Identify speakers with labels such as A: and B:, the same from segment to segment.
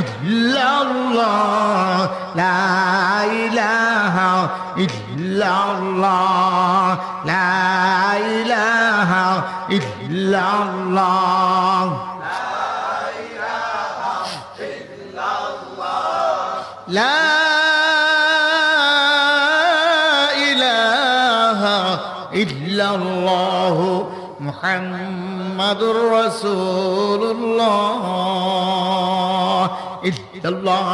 A: illallah la ilaha illallah la ilaha illallah لا إله إلا الله محمد رسول الله Allah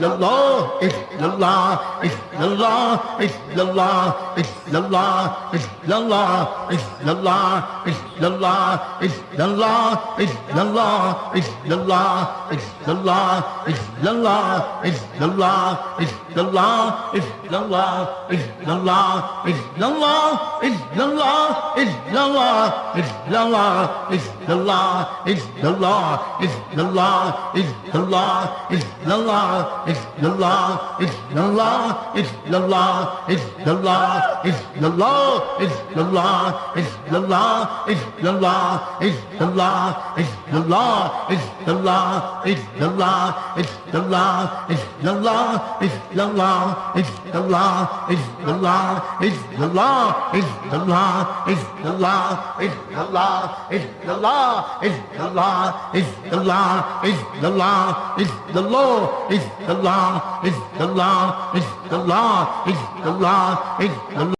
A: the the the the the the the the the the law? law? law? law? law? law? law? law? law? law? the law? illallah, the law? illallah, the law? illallah, the law? illallah, the law? illallah, the law? illallah, the law? illallah, the law? illallah, the law? Is Is Is Is Is Is Is Is Is Is Is Is Is the the the the the the the the the the the the the law? law? law? law? law? law? law? law? law? law? law? law? law? Is the law? Is the law? Is the law? Is the law? Is the law? Is the law? Is the law? Is the law? Is the law? law is the law, is the law, is the law, is the law.